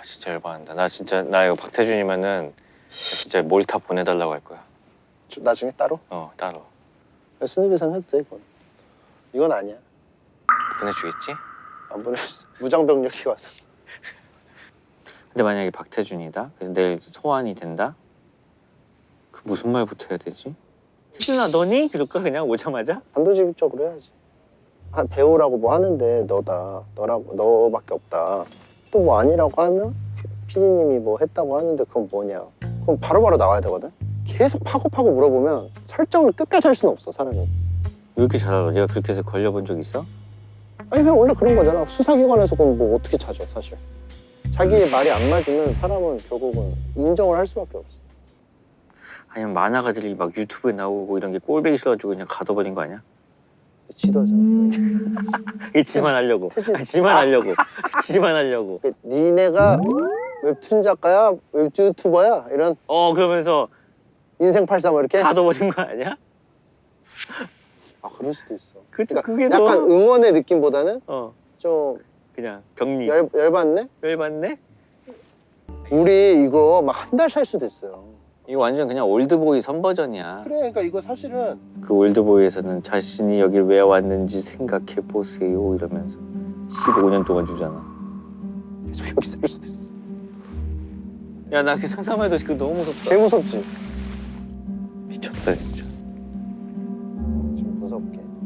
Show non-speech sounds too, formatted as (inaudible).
아 진짜 열받는다. 나 진짜 나 이거 박태준이면은 진짜 몰타 보내달라고 할 거야. 주- 나중에 따로 어 따로 순위배상 해도 돼 이건. 이건 아니야. 보내주겠지? 안 보내줬어. 무장병력이 와서. 근데 만약에 박태준이다. 그래서 내일 소환이 된다. 그 무슨 말부터 해야 되지? 태준아 너니? 그럴까 그냥 오자마자? 단도직입적으로 해야지. 한 배우라고 뭐 하는데 너다. 너라고 너밖에 없다. 또 뭐 아니라고 하면 피디님이 뭐 했다고 하는데 그건 뭐냐. 그럼 바로바로 나와야 되거든. 계속 파고파고 물어보면 설정을 끝까지 할 수는 없어 사람이. 왜 이렇게 잘 알아? 네가 그렇게 해서 걸려본 적 있어? 아니 그냥 원래 그런 거잖아. 수사기관에서 그럼 뭐 어떻게 찾아 사실. 자기의 말이 안 맞으면 사람은 결국은 인정을 할 수밖에 없어. 아니면 만화가들이 막 유튜브에 나오고 이런 게 꼴배기 싫어가지고 그냥 가둬버린 거 아니야? 지도하잖아. (laughs) 이게 지만 하려고. (laughs) 아니, 지만 하려고. (laughs) 지만 하려고. 그 니네가 웹툰 작가야, 웹툰 유튜버야 이런 어 그러면서 인생 팔사 뭐 이렇게. 가둬버린 거 아니야? 아 그럴 수도 있어. 그, 그러니까 그게 약간 더. 응원의 느낌보다는 어 좀 그냥 격리. 열, 열받네? 열받네? 우리 이거 막 한 달 살 수도 있어요. 이거 완전 그냥 올드보이 선버전이야. 그래, 그러니까 이거 사실은 그 올드보이에서는 자신이 여길 왜 왔는지 생각해 보세요 이러면서 15년 동안 주잖아. 계속 여기 살 수도 있어. 야 나 그 상상만 해도 그거 너무 무섭다. 개 무섭지. 미쳤다 진짜.